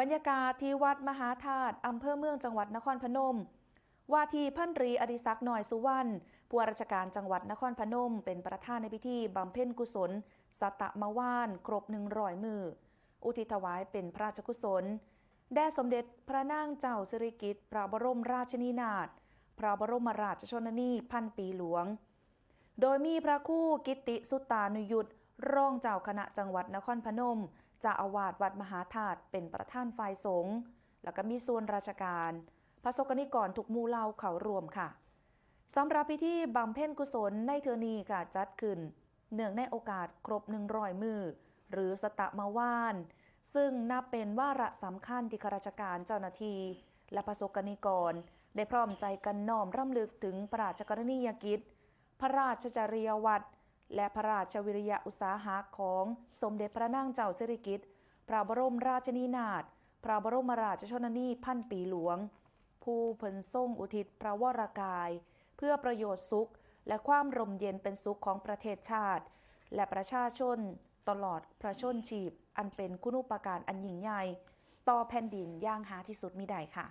บรรยากาศที่วัดมหาธาตุอำเภอเมืองจังหวัดนครพนม ว่าที่พันตรีอดิศักดิ์หน่อยสุวรรณผู้ว่าราชการจังหวัดนครพนม เป็นประธานในพิธีบำเพ็ญกุศล สัตมวาน ครบหนึ่งร้อยมือ อุทิศถวายเป็นพระราชกุศล แด่สมเด็จพระนางเจ้าสิริกิติ์พระบรมราชินีนาถพระบรมราชชนนีพันปีหลวง โดยมีพระคู่กิติสุตตานุยุทธ รองเจ้าคณะจังหวัดนครพนมเจ้าอาวาสวัดมหาธาตุเป็นประธานฝ่ายสงฆ์แล้วก็มีส่วนราชการพระสกนิกรทุกมู่เล่าเขารวมค่ะสำหรับพิธีบำเพ็ญกุศลในเทือนีค่ะจัดขึ้น เนื่องในโอกาสครบหนึ่งร้อยมือ หรือสตะมาวาน ซึ่งนับเป็นวาระสำคัญที่ข้าราชการเจ้าหน้าที่และประสบกนิกร ได้พร้อมใจกันน้อมรำลึกถึงพระราชกรณียกิจ พระราชจริยวัตร และพระราชวิริยะอุตสาหะของสมเด็จพระนางเจ้าสิริกิติ์พระบรมราชินีนาถพระบรมราชชนนีพันปีหลวง ผู้เพิ่นทรงอุทิศพระวรากาย เพื่อประโยชน์สุขและความร่มเย็นเป็นสุขของประเทศชาติ และประชาชน ตลอดพระชนชีพ อันเป็นคุณูปการอันยิ่งใหญ่ต่อแผ่นดินย่างหาที่สุดมิได้ค่ะ